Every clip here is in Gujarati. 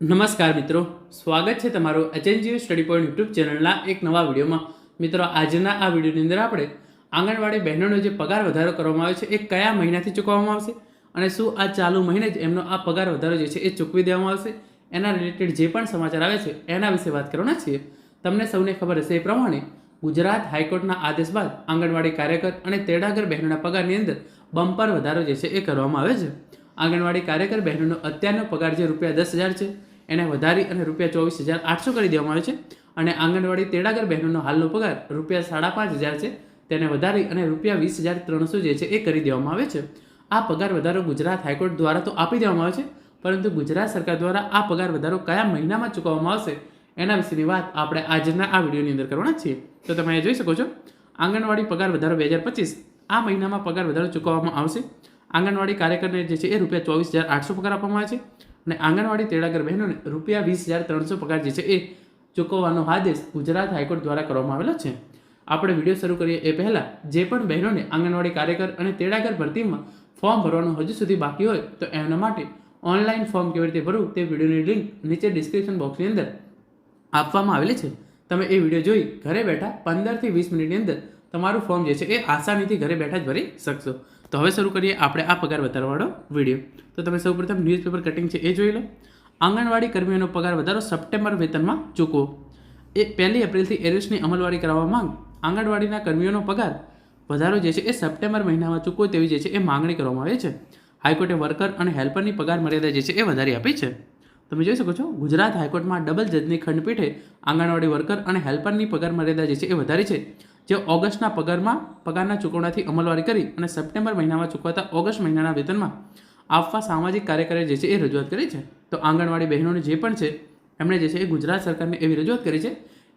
નમસ્કાર મિત્રો, સ્વાગત છે તમારું એચએનજીઓ સ્ટડી પોઈન્ટ યુટ્યુબ ચેનલના એક નવા વિડીયોમાં. મિત્રો, આજના આ વિડીયોની અંદર આપણે આંગણવાડી બહેનોનો જે પગાર વધારો કરવામાં આવે છે, એ કયા મહિનાથી ચૂકવવામાં આવશે અને શું આ ચાલુ મહિને જ એમનો આ પગાર વધારો જે છે, એ ચૂકવી દેવામાં આવશે? એના રિલેટેડ જે પણ સમાચાર આવે છે, એના વિશે વાત કરવાના છીએ. તમને સૌને ખબર હશે એ પ્રમાણે ગુજરાત હાઈકોર્ટના આદેશ બાદ આંગણવાડી કાર્યકર અને તેડાગર બહેનોના પગારની અંદર બમ્પર વધારો જે છે, એ કરવામાં આવે છે. આંગણવાડી કાર્યકર બહેનોનો અત્યારનો પગાર જે રૂપિયા દસ હજાર છે, એને વધારી અને રૂપિયા ચોવીસ હજાર આઠસો કરી દેવામાં આવે છે. અને આંગણવાડી તેડાગર બહેનોનો હાલનો પગાર રૂપિયા સાડા પાંચ હજાર છે, તેને વધારી અને રૂપિયા વીસ હજાર ત્રણસો જે છે એ કરી દેવામાં આવે છે. આ પગાર વધારો ગુજરાત હાઈકોર્ટ દ્વારા તો આપી દેવામાં આવે છે, પરંતુ ગુજરાત સરકાર દ્વારા આ પગાર વધારો કયા મહિનામાં ચૂકવવામાં આવશે, એના વિશેની વાત આપણે આજના આ વિડીયોની અંદર કરવાના છીએ. તો તમે જોઈ શકો છો, આંગણવાડી પગાર વધારો બે હજાર પચીસ, આ મહિનામાં પગાર વધારો ચૂકવવામાં આવશે. આંગણવાડી કાર્યકરને જે છે એ રૂપિયા ચોવીસ હજાર આઠસો પગાર આપવામાં આવે છે અને આંગણવાડી તેડાગર બહેનોને રૂપિયા વીસ હજાર ત્રણસો પગાર જે છે એ ચૂકવવાનો આદેશ ગુજરાત હાઈકોર્ટ દ્વારા કરવામાં આવેલો છે. આપણે વીડિયો શરૂ કરીએ એ પહેલાં જે પણ બહેનોને આંગણવાડી કાર્યકર અને તેડાગર ભરતીમાં ફોર્મ ભરવાનું હજુ સુધી બાકી હોય તો એમના માટે ઓનલાઈન ફોર્મ કેવી રીતે ભરવું તે વિડીયોની લિંક નીચે ડિસ્ક્રિપ્શન બોક્સની અંદર આપવામાં આવેલી છે. તમે એ વીડિયો જોઈ ઘરે બેઠા પંદરથી વીસ મિનિટની અંદર તમારું ફોર્મ જે છે એ આસાનીથી ઘરે બેઠા જ ભરી શકશો. તો હવે શરૂ કરીએ આપણે આ પગાર વધારવાળો વીડિયો તો તમે સૌપ્રથમ ન્યૂઝપેપર કટિંગ છે એ જોઈ લો. આંગણવાડી કર્મીઓનો પગાર વધારો સપ્ટેમ્બર વેતનમાં ચૂકવો. એ પહેલી એપ્રિલથી એરિસની અમલવારી કરાવવા માંગ. આંગણવાડીના કર્મીઓનો પગાર વધારો જે છે એ સપ્ટેમ્બર મહિનામાં ચૂકવો તેવી જે છે એ માંગણી કરવામાં આવી છે. હાઈકોર્ટે વર્કર અને હેલ્પરની પગાર મર્યાદા જે છે એ વધારી આપી છે. તમે જોઈ શકો છો, ગુજરાત હાઈકોર્ટમાં ડબલ જજની ખંડપીઠે આંગણવાડી વર્કર અને હેલ્પરની પગાર મર્યાદા જે છે એ વધારી છે. જે ઓગસ્ટના પગારમાં પગારના ચૂકવણાથી અમલવારી કરી અને સપ્ટેમ્બર મહિનામાં ચૂકવાતા ઓગસ્ટ મહિનાના વેતનમાં આપવા સામાજિક કાર્યકરે જે છે એ રજૂઆત કરી છે. તો આંગણવાડી બહેનોને જે પણ છે, એમણે જે છે એ ગુજરાત સરકારને એવી રજૂઆત કરી છે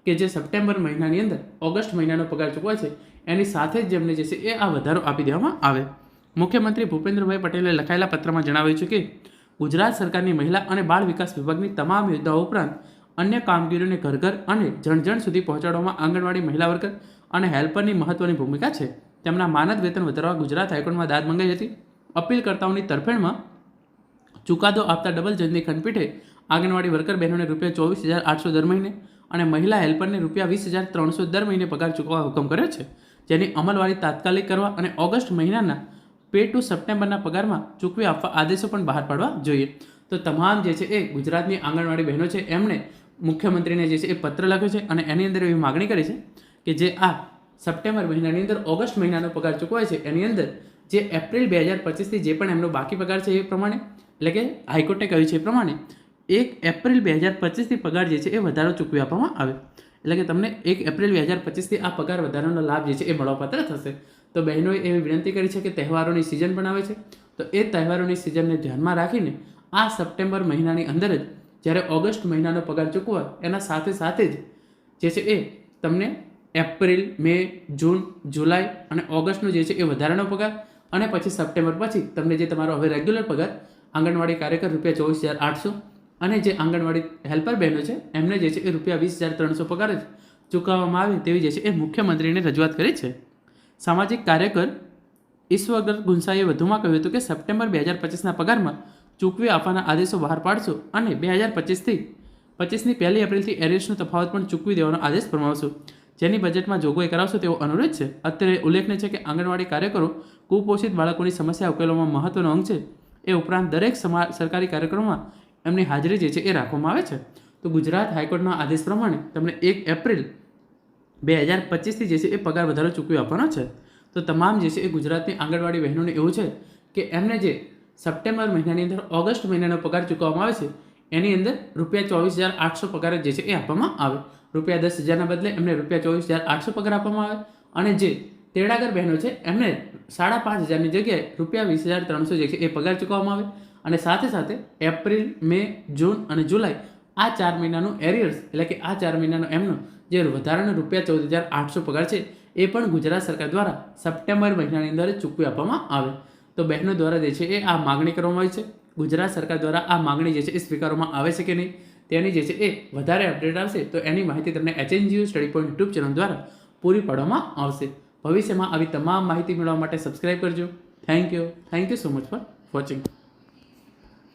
કે જે સપ્ટેમ્બર મહિનાની અંદર ઓગસ્ટ મહિનાનો પગાર ચૂકવાય છે, એની સાથે જ જેમને જે છે એ આ વધારો આપી દેવામાં આવે. મુખ્યમંત્રી ભૂપેન્દ્રભાઈ પટેલે લખાયેલા પત્રમાં જણાવ્યું છે કે ગુજરાત સરકારની મહિલા અને બાળ વિકાસ વિભાગની તમામ યોજનાઓ ઉપરાંત અન્ય કામગીરીઓને ઘર ઘર અને જણ જણ સુધી પહોંચાડવામાં આંગણવાડી મહિલા વર્કર અને હેલ્પરની મહત્વની ભૂમિકા છે. તેમના માનદ વેતન વધારવા ગુજરાત હાઈકોર્ટમાં દાદ મંગાઈ હતી. અપીલકર્તાઓની તરફેણમાં ચુકાદો આપતા ડબલ જજની ખંડપીઠે આંગણવાડી વર્કર બહેનોને રૂપિયા ચોવીસ હજાર આઠસો દર મહિને અને મહિલા હેલ્પરને રૂપિયા વીસ હજાર ત્રણસો દર મહિને પગાર ચૂકવવા હુકમ કર્યો છે. જેની અમલવારી તાત્કાલિક કરવા અને ઓગસ્ટ મહિનાના પે ટુ સપ્ટેમ્બરના પગારમાં ચૂકવી આપવા આદેશો પણ બહાર પાડવા જોઈએ. તો તમામ જે છે એ ગુજરાતની આંગણવાડી બહેનો છે એમણે મુખ્યમંત્રીને જે છે એ પત્ર લખ્યો છે અને એની અંદર એવી માગણી કરી છે કે જે આ સપ્ટેમ્બર મહિનાની અંદર, ઓગસ્ટ મહિનાનો પગાર ચૂકવાય છે, એની અંદર જે એપ્રિલ બે હજાર પચીસથી જે પણ એમનો બાકી પગાર છે એ પ્રમાણે, એટલે કે હાઈકોર્ટે કહ્યું છે એ પ્રમાણે, એક એપ્રિલ બે હજાર પચીસથી પગાર જે છે એ વધારો ચૂકવી આપવામાં આવે. એટલે કે તમને એક એપ્રિલ બે હજાર પચીસથી આ પગાર વધારાનો લાભ જે છે એ મળવાપાત્ર થશે. તો બહેનોએ એવી વિનંતી કરી છે કે તહેવારોની સિઝન પણ આવે છે. તો એ તહેવારોની સિઝનને ધ્યાનમાં રાખીને આ સપ્ટેમ્બર મહિનાની અંદર જ જ્યારે ઓગસ્ટ મહિનાનો પગાર ચૂકવો એના સાથે સાથે જ જે છે એ તમને એપ્રિલ, મે, જૂન, જુલાઈ અને ઓગસ્ટનો જે છે એ વધારાનો પગાર અને પછી સપ્ટેમ્બર પછી તમને જે તમારો હવે રેગ્યુલર પગાર, આંગણવાડી કાર્યકર રૂપિયા ચોવીસ હજાર આઠસો અને જે આંગણવાડી હેલ્પર બહેનો છે, એમને જે છે એ રૂપિયા વીસ હજાર ત્રણસો પગાર જ ચૂકવવામાં આવે તેવી જે છે એ મુખ્યમંત્રીને રજૂઆત કરી છે. સામાજિક કાર્યકર ઈશ્વગર ગુંસાઈએ વધુમાં કહ્યું હતું કે સપ્ટેમ્બર બે હજાર પચીસના પગારમાં ચૂકવી આપવાના આદેશો બહાર પાડશો અને બે હજાર પચીસથી પચીસની પહેલી એપ્રિલથી એરિયર્સનો તફાવત પણ ચૂકવી દેવાનો આદેશ ફરમાવશો. જેની બજેટમાં જોગવાઈ કરાવશો તેવો અનુરોધ છે. અત્યારે ઉલ્લેખનીય છે કે આંગણવાડી કાર્યકરો કુપોષિત બાળકોની સમસ્યા ઉકેલવામાં મહત્વનો અંગ છે. એ ઉપરાંત દરેક સમા, સરકારી કાર્યક્રમમાં એમની હાજરી જે છે એ રાખવામાં આવે છે. તો ગુજરાત હાઈકોર્ટના આદેશ પ્રમાણે તમને એક એપ્રિલ બે હજાર પચીસથી જે છે એ પગાર વધારો ચૂકવી આપવાનો છે. તો તમામ જે છે એ ગુજરાતની આંગણવાડી બહેનોને એવું છે કે એમને જે સપ્ટેમ્બર મહિનાની અંદર, ઓગસ્ટ મહિનાનો પગાર ચૂકવવામાં આવે છે. એની અંદર રૂપિયા ચોવીસ હજાર આઠસો પગાર જે છે એ આપવામાં આવે. રૂપિયા દસ હજારના બદલે એમને રૂપિયા ચોવીસ હજાર આઠસો પગાર આપવામાં આવે. અને જે તેડાગર બહેનો છે, એમને સાડા પાંચ હજારની જગ્યાએ રૂપિયા વીસ હજાર ત્રણસો જે છે એ પગાર ચૂકવવામાં આવે. અને સાથે સાથે એપ્રિલ, મે, જૂન અને જુલાઈ આ ચાર મહિનાનું એરિયર્સ, એટલે કે આ ચાર મહિનાનો એમનો જે વધારાનો રૂપિયા ચૌદ હજાર આઠસો પગાર છે, એ પણ ગુજરાત સરકાર દ્વારા સપ્ટેમ્બર મહિનાની અંદર ચૂકવી આપવામાં આવે. તો બહેનો દ્વારા જે છે એ આ માગણી કરવામાં આવી છે. ગુજરાત સરકાર દ્વારા આ માગણી જે છે એ સ્વીકારવામાં આવે છે કે નહીં? તેની જે છે એ વધારે અપડેટ આવશે તો એની માહિતી તમને HNGU study point YouTube channel દ્વારા પૂરી પાડવામાં આવશે. ભવિષ્યમાં આવી તમામ માહિતી મેળવવા માટે સબસ્ક્રાઇબ કરજો. Thank you thank you so much for watching